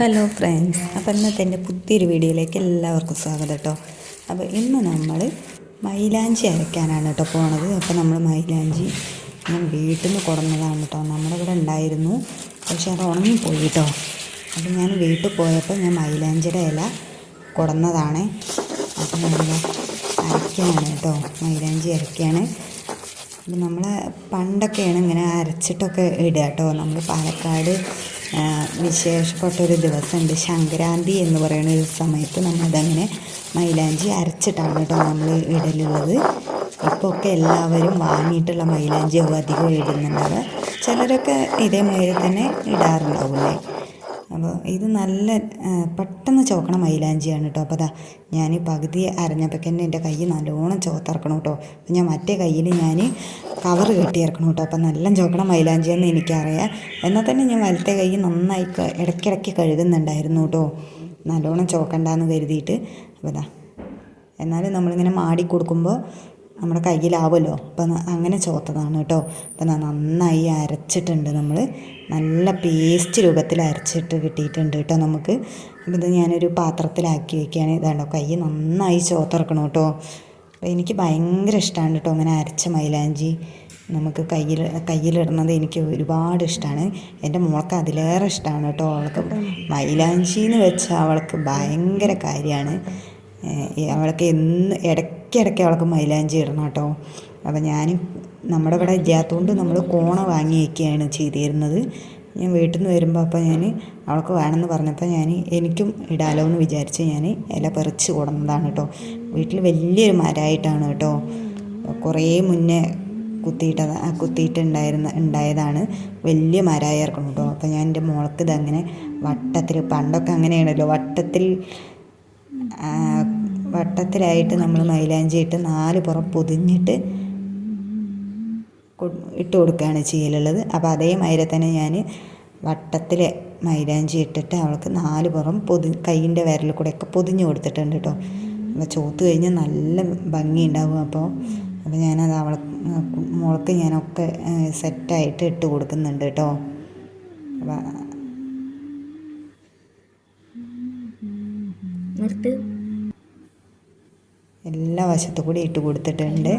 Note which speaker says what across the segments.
Speaker 1: Hello friends അപ്പോൾ ഇന്നത്തെ എന്റെ പുതിയൊരു വീഡിയോയിലേക്ക് എല്ലാവർക്കും സ്വാഗതം കേട്ടോ. അപ്പോൾ ഇന്ന് നമ്മൾ മൈലാഞ്ചി അരയ്ക്കാനാണ് കേട്ടോ പോണത്. അപ്പോൾ നമ്മൾ മൈലാഞ്ചി ഞാൻ വീട്ടിൽ നിന്ന് കുറഞ്ഞതാണ് കേട്ടോ. നമ്മുടെ ഇവിടെ ഉണ്ടായിരുന്നു. പക്ഷേ അത് ഉണങ്ങിപ്പോയി കേട്ടോ. അപ്പോൾ ഞാൻ വീട്ടിൽ പോയപ്പോൾ ഞാൻ മൈലാഞ്ചിയുടെ ഇല കുറന്നതാണ് അപ്പോൾ നമ്മൾ അരയ്ക്കുകയാണ് കേട്ടോ. മൈലാഞ്ചി അരയ്ക്കുകയാണ് നമ്മൾ പണ്ടൊക്കെയാണ് ഇങ്ങനെ അരച്ചിട്ടൊക്കെ ഇടുക കേട്ടോ. നമ്മൾ പാലക്കാട് വിശേഷപ്പെട്ട ഒരു ദിവസമുണ്ട്. സംക്രാന്തി എന്ന് പറയുന്ന ഒരു സമയത്ത് നമ്മളതങ്ങനെ മൈലാഞ്ചി അരച്ചിട്ടാണ് കേട്ടോ നമ്മൾ ഇടലുള്ളത്. ഇപ്പോൾ ഒക്കെ എല്ലാവരും വാങ്ങിയിട്ടുള്ള മൈലാഞ്ചിയാവും അധികം ഇടുന്നുണ്ടാവുക. ചിലരൊക്കെ ഇതേമാതിരി തന്നെ ഇടാറുണ്ടാവില്ലേ അപ്പോൾ ഇത് നല്ല പെട്ടെന്ന് ചോക്കണ മൈലാഞ്ചിയാണ് കേട്ടോ. അപ്പോൾ അതാ ഞാൻ പകുതി അരഞ്ഞപ്പോൾ തന്നെ എന്റെ കൈ നല്ലോണം ചോത്തറക്കണം കേട്ടോ. അപ്പോൾ ഞാൻ മറ്റേ കയ്യിൽ ഞാൻ കവർ കെട്ടിയിറക്കണം കേട്ടോ. അപ്പം നല്ല ചോക്കണ മൈലാഞ്ചിയെന്ന് എനിക്കറിയാം. എന്നാൽ തന്നെ ഞാൻ വലത്തെ കൈ നന്നായി ഇടയ്ക്കിടയ്ക്ക് കഴുകുന്നുണ്ടായിരുന്നു കേട്ടോ. നല്ലോണം ചോക്കണ്ടെന്ന് കരുതിയിട്ട്. അപ്പം അതാ എന്നാലും നമ്മളിങ്ങനെ മാടി കൊടുക്കുമ്പോൾ നമ്മുടെ കയ്യിലാവുമല്ലോ. അപ്പം അങ്ങനെ ചോത്തതാണ് കേട്ടോ. അപ്പം നന്നായി അരച്ചിട്ടുണ്ട് നമ്മൾ നല്ല പേസ്റ്റ് രൂപത്തിൽ അരച്ചിട്ട് കിട്ടിയിട്ടുണ്ട് കേട്ടോ നമുക്ക്. അപ്പം ഇത് ഞാനൊരു പാത്രത്തിലാക്കി വയ്ക്കുകയാണ് ഇതാണ്ടോ കൈ നന്നായി ചോത്തിറക്കണം കേട്ടോ. അപ്പം എനിക്ക് ഭയങ്കര ഇഷ്ടമാണ് കേട്ടോ അങ്ങനെ അരച്ച മൈലാഞ്ചി. നമുക്ക് കയ്യിൽ കയ്യിലിടുന്നത് എനിക്ക് ഒരുപാട് ഇഷ്ടമാണ് എന്റെ മോൾക്ക് അതിലേറെ ഇഷ്ടമാണ് കേട്ടോ. അവൾക്ക് മൈലാഞ്ചി എന്ന് വെച്ചാൽ അവൾക്ക് ഭയങ്കര കാര്യമാണ്. അവൾക്ക് എന്ന് ഇടയ്ക്കിടയ്ക്ക് അവൾക്ക് മൈലാഞ്ചി ഇടണം കേട്ടോ. അപ്പോൾ ഞാൻ നമ്മുടെ ഇവിടെ ഇല്ലാത്തതുകൊണ്ട് നമ്മൾ കോണ വാങ്ങി വയ്ക്കുകയാണ് ചെയ്തിരുന്നത്. ഞാൻ വീട്ടിൽ നിന്ന് വരുമ്പോൾ അപ്പോൾ ഞാൻ അവൾക്ക് വേണമെന്ന് പറഞ്ഞപ്പോൾ ഞാൻ എനിക്കും ഇടാലോ എന്ന് വിചാരിച്ച് ഞാൻ ഇല പറിച്ച് കൊടുന്നതാണ് കേട്ടോ വീട്ടിൽ വലിയൊരു മരമായിട്ടാണ് കേട്ടോ കുറേ മുന്നേ കുത്തിയിട്ടത് കുത്തിയിട്ടുണ്ടായിരുന്ന ഉണ്ടായതാണ്. വലിയ മരമായിരിക്കണം കേട്ടോ അപ്പോൾ ഞാൻ എന്റെ മോൾക്ക് ഇതങ്ങനെ വട്ടത്തിൽ പണ്ടൊക്കെ അങ്ങനെയാണല്ലോ വട്ടത്തിൽ വട്ടത്തിലായിട്ട് നമ്മൾ മൈലാഞ്ചിയിട്ട് നാല് പുറം പൊതിഞ്ഞിട്ട് ഇട്ട് കൊടുക്കുകയാണ് ചെയ്യലുള്ളത്. അപ്പോൾ അതേ അതേമാതിരി തന്നെ ഞാൻ വട്ടത്തിൽ മൈലാഞ്ചി ഇട്ടിട്ട് അവൾക്ക് നാല് പുറം പൊതി കൈയിന്റെ വിരൽ ഒക്കെ പൊതിഞ്ഞ് കൊടുത്തിട്ടുണ്ട് കേട്ടോ. അപ്പോൾ ചോത്ത് കഴിഞ്ഞാൽ നല്ല ഭംഗി ഉണ്ടാവും അപ്പോൾ. അപ്പോൾ ഞാനത് അവൾ മോൾക്ക് ഞാനൊക്കെ സെറ്റായിട്ട് ഇട്ട് കൊടുക്കുന്നുണ്ട് കേട്ടോ. എല്ലാ വശത്തു കൂടി ഇട്ട് കൊടുത്തിട്ടുണ്ട്.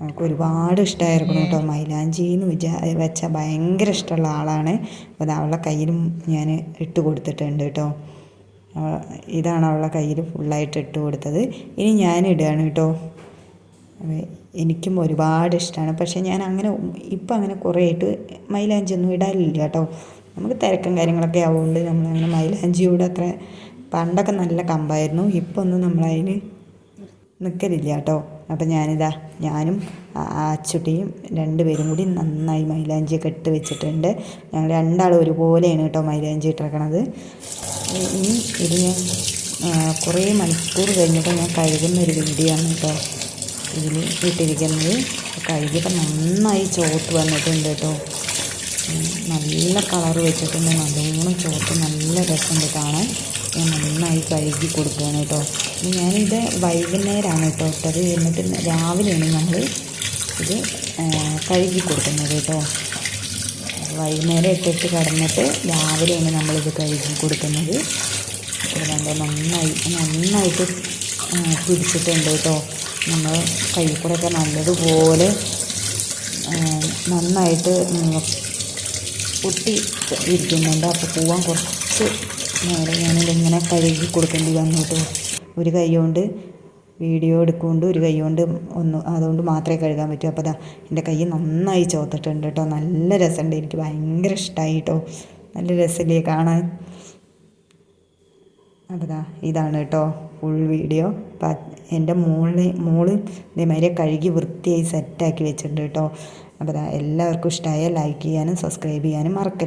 Speaker 1: അവൾക്ക് ഒരുപാട് ഇഷ്ടമായിരുന്നു കേട്ടോ. മൈലാഞ്ചി എന്ന് വിചാ വെച്ചാൽ ഭയങ്കര ഇഷ്ടമുള്ള ആളാണ്. അപ്പോൾ അവളുടെ കയ്യിലും ഞാൻ ഇട്ട് കൊടുത്തിട്ടുണ്ട് കേട്ടോ. ഇതാണ് അവളുടെ കയ്യിൽ ഫുള്ളായിട്ട് ഇട്ട് കൊടുത്തത്. ഇനി ഞാൻ ഇടുകയാണ് കേട്ടോ. എനിക്കും ഒരുപാട് ഇഷ്ടമാണ് പക്ഷേ ഞാൻ അങ്ങനെ ഇപ്പം അങ്ങനെ കുറേ ആയിട്ട് മൈലാഞ്ചി ഒന്നും ഇടാനില്ല കേട്ടോ. നമുക്ക് തിരക്കും കാര്യങ്ങളൊക്കെ ആവുകൊണ്ട് നമ്മളങ്ങനെ മൈലാഞ്ചിയോട് അത്ര പണ്ടൊക്കെ നല്ല കമ്പായിരുന്നു. ഇപ്പം ഒന്നും നമ്മളതിന് നിൽക്കലില്ല കേട്ടോ. അപ്പം ഞാനിതാ ഞാനും അച്ചുട്ടിയും രണ്ടുപേരും കൂടി നന്നായി മൈലാഞ്ചിയൊക്കെ ഇട്ട് വെച്ചിട്ടുണ്ട്. ഞങ്ങൾ രണ്ടാളും ഒരുപോലെയാണ് കേട്ടോ മൈലാഞ്ചി ഇട്ടിരിക്കണത് ഇനി ഇത് ഞാൻ കുറേ മണിക്കൂർ കഴിഞ്ഞിട്ട് ഞാൻ കഴുകുന്ന ഒരു വീഡിയോ ആണ് കേട്ടോ ഇതിൽ ഇട്ടിരിക്കുന്നത്. കഴുകിയപ്പോൾ നന്നായി ചോത്ത് വന്നിട്ടുണ്ട് കേട്ടോ. നല്ല കളർ വെച്ചിട്ടുണ്ട്. നല്ലോണം ചോത്ത് നല്ല രസമുണ്ട് കാണാൻ. നന്നായി കഴുകി കൊടുക്കുകയാണ് കേട്ടോ. ഞാനിത് വൈകുന്നേരമാണ് കേട്ടോ ഇട്ടത് എന്നിട്ട് രാവിലെയാണ് നമ്മൾ ഇത് കഴുകി കൊടുക്കുന്നത് കേട്ടോ. വൈകുന്നേരം ഇട്ടിട്ട് കിടന്നിട്ട് രാവിലെയാണ് നമ്മളിത് കഴുകി കൊടുക്കുന്നത്. അപ്പോൾ കണ്ടോ നന്നായി നന്നായിട്ട് പിടിച്ചിട്ടുണ്ട് കേട്ടോ. നമ്മൾ കൈ നല്ലതുപോലെ നന്നായിട്ട് ഒട്ടി ഇരിക്കുന്നുണ്ട്. അപ്പോൾ പോവാൻ കുറച്ച് നേരം ഞാനിതിങ്ങനെ കഴുകി കൊടുക്കേണ്ടി വന്നു കേട്ടോ ഒരു കൈ കൊണ്ട് വീഡിയോ എടുക്കുകൊണ്ട് ഒരു കൈ കൊണ്ട് ഒന്ന് അതുകൊണ്ട് മാത്രമേ കഴുകാൻ പറ്റൂ. അപ്പോൾ അതാ എന്റെ കൈ നന്നായി ചോത്തിട്ടുണ്ട് കേട്ടോ. നല്ല രസമുണ്ട്. എനിക്ക് ഭയങ്കര ഇഷ്ടമായി കേട്ടോ നല്ല രസമില്ലേ കാണാൻ. അപ്പോൾ ഇതാണ് കേട്ടോ ഫുൾ വീഡിയോ അപ്പം എന്റെ മോളിനെ മോൾ ഇതേമാതിരി കഴുകി വൃത്തിയായി സെറ്റാക്കി വെച്ചിട്ടുണ്ട് കേട്ടോ. അപ്പോൾ എല്ലാവർക്കും ഇഷ്ടമായ ലൈക്ക് ചെയ്യാനും സബ്സ്ക്രൈബ് ചെയ്യാനും മറക്കരുത്.